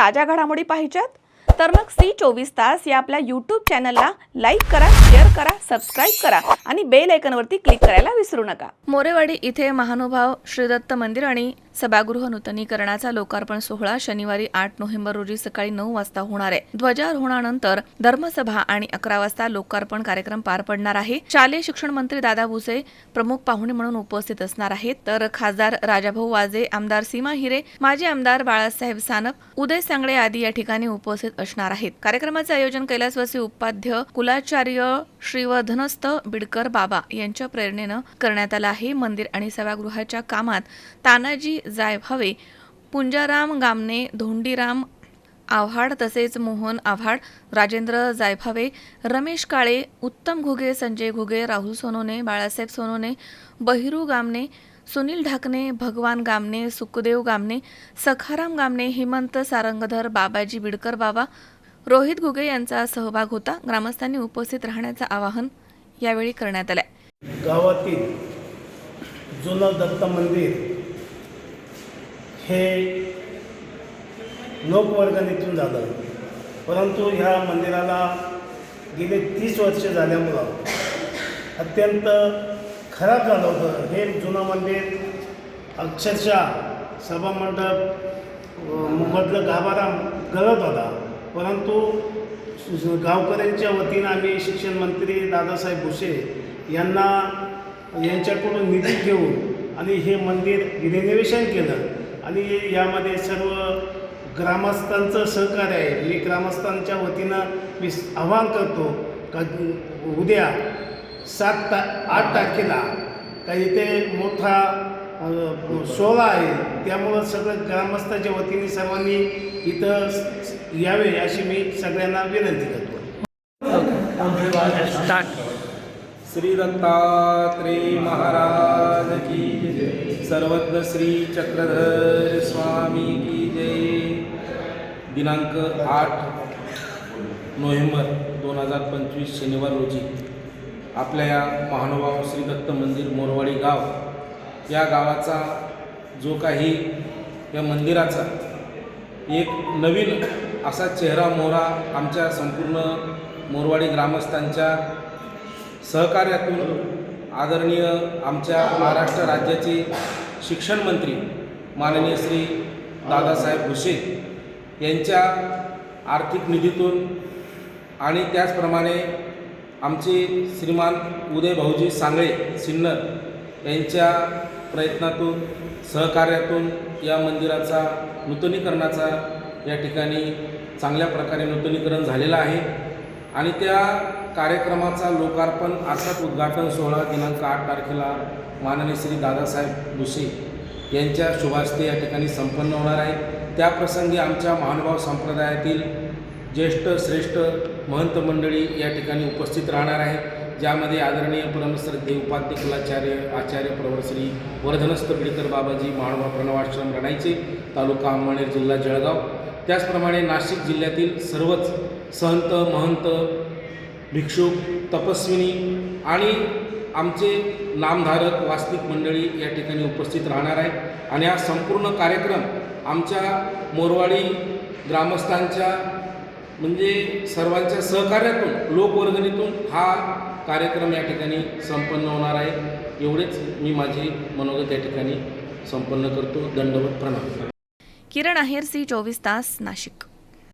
ताज्या घडामोडी पाहिजेत? तर मग सी चोवीस तास या आपल्या यूट्यूब चॅनलला लाईक करा शेअर करा सबस्क्राईब करा आणि बेल आयकनवरती क्लिक करायला विसरू नका. मोरेवाडी इथे महानुभाव श्रीदत्त मंदिर आणि सभागृह नूतनीकरणाचा लोकार्पण सोहळा शनिवारी आठ नोव्हेंबर रोजी सकाळी नऊ वाजता होणार आहे. ध्वजारोहणानंतर धर्मसभा आणि अकरा वाजता लोकार्पण कार्यक्रम पार पडणार आहे. शालेय शिक्षण मंत्री दादा भुसे प्रमुख पाहुणे म्हणून उपस्थित असणार आहेत. तर खासदार राजाभाऊ वाजे आमदार सीमा हिरे माजी आमदार बाळासाहेब सानप उदय सांगळे आदी या ठिकाणी उपस्थित असणार आहेत. कार्यक्रमाचे आयोजन कैलासवासी उपाध्य कुलाचार्य श्रीवर्धनस्थ बिडकर बाबा यांच्या प्रेरणेनं करण्यात आलं आहे. मंदिर आणि सभागृहाच्या कामात तानाजी जायभावे पुंजाराम गामने धोंडीराम आव्हाड तसेच मोहन आव्हाड राजेंद्र जायभावे रमेश काळे उत्तम घुगे संजय घुगे राहुल सोनोने बाळासाहेब सोनोने बहिरू गामने सुनील ढाकणे भगवान गामने सुखदेव गामने सखाराम गामने हेमंत सारंगधर बाबाजी बिडकर बाबा रोहित घुगे यांचा सहभाग होता. ग्रामस्थांनी उपस्थित राहण्याचं आवाहन यावेळी करण्यात आलं गावातील जुनं दत्त मंदिर हे लोकवर्गणीतून झालं. परंतु ह्या मंदिराला गेले तीस वर्ष झाल्यामुळं अत्यंत खराब झालं होतं. हे जुनं मंदिर अक्षरशः सभामंडप अं, मधलं गाभारा गळत होता. परंतु गावकऱ्यांच्या वतीनं आम्ही शिक्षण मंत्री दादासाहेब भुसे यांना यांच्याकडून निधी घेऊन आणि हे मंदिर रिनोव्हेशन केलं. आणि यामध्ये सर्व ग्रामस्थांचं सहकार्य आहे. मी ग्रामस्थांच्या वतीनं मी आवाहन करतो का उद्या सात ता आठ तारखेला का इथे मोठा सोहळा आहे. त्यामुळं सगळं ग्रामस्थाच्या वतीने सर्वांनी इथं यावे अशी मी सगळ्यांना विनंती करतो. श्री दत्तात्रेय महाराज. सर्वज्ञ श्री चक्रधर स्वामी की जय। दिनांक आठ नोव्हेंबर दोन हजार पंचवीस शनिवार रोजी आपल्या या महानुभाव श्री दत्त मंदिर मोरवाडी गाव या गावाचा जो काही या मंदिराचा एक नवीन असा चेहरा मोहरा आमच्या संपूर्ण मोरवाडी ग्रामस्थांच्या सहकार्यातून आदरणीय आमच्या महाराष्ट्र राज्याचे शिक्षण मंत्री माननीय श्री दादासाहेब भुसे यांच्या आर्थिक निधीतून आणि त्याचप्रमाणे आमचे श्रीमान उदय भाऊजी सांगळे सिन्नर यांच्या प्रयत्नातून सहकार्यातून या मंदिराचा नूतनीकरणाचा या ठिकाणी चांगल्या प्रकारे नूतनीकरण झालेलं आहे. आणि त्या कार्यक्रमाचा लोकार्पण अर्थात उद्घाटन सोहळा दिनांक आठ तारखेला माननीय श्री दादासाहेब भुसे यांच्या शुभास्ते या ठिकाणी संपन्न होणार आहे. त्याप्रसंगी आमच्या महानुभाव संप्रदायातील ज्येष्ठ श्रेष्ठ महंत मंडळी या ठिकाणी उपस्थित राहणार आहे ज्यामध्ये आदरणीय परमश्रद्धे उपाध्य कुलाचार्य आचार्य प्रवर श्री वर्धनस्थ बिडकर बाबाजी महानुभाव प्रणवाश्रम रणाईचे तालुका अंमळनेर जिल्हा जळगाव. त्याचप्रमाणे नाशिक जिल्ह्यातील सर्वच संत महंत भिक्षुक तपस्विनी आणि आमचे नामधारक वास्तविक मंडळी या ठिकाणी उपस्थित राहणार आहे आणि हा संपूर्ण कार्यक्रम आमच्या मोरवाडी ग्रामस्थांच्या म्हणजे सर्वांच्या सहकार्यातून लोकवर्गणीतून हा कार्यक्रम या ठिकाणी संपन्न होणार आहे. एवढेच मी माझी मनोगत या ठिकाणी संपन्न करतो. दंडवत प्रणाम. किरण आहेर सी चोवीस तास नाशिक.